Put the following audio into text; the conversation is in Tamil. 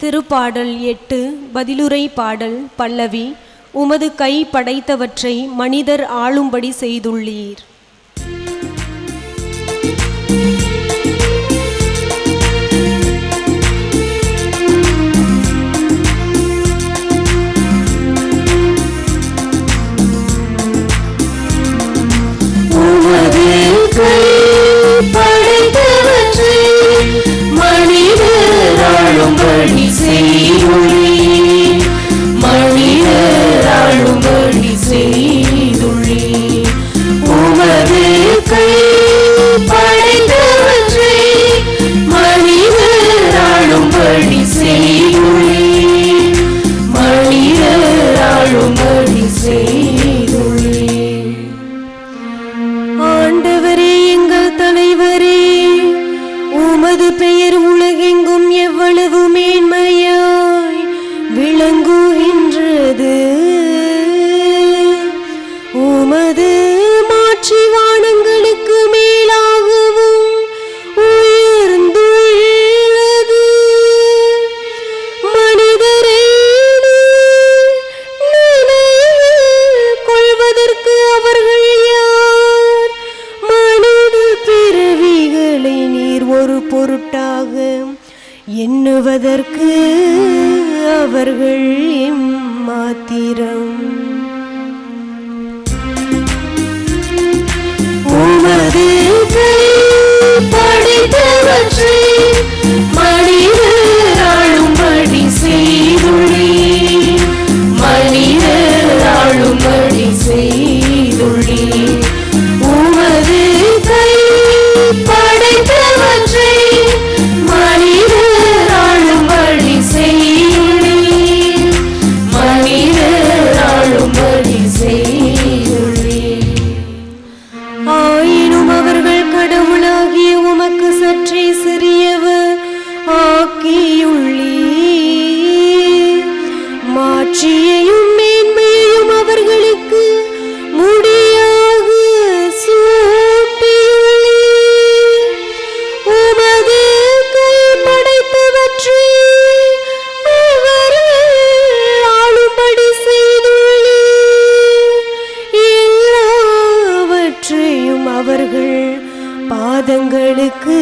திருப்பாடல் எட்டு பதிலுரை பாடல் பல்லவி உமது கை படைத்தவற்றை மனிதர் ஆளும்படி செய்துள்ளீர். வாழும்படி செய்யுளே பொருட்டாக எண்ணுவதற்கு அவர்கள் மாத்திரம் உமது படித்தவற்றை ஆளும்படி செய்துள்ளே. மாட்சியையும் மேன்மையையும் அவர்களுக்கு முடியாக உமது கை படைத்தவற்றை அவர்கள் பாதங்களுக்கு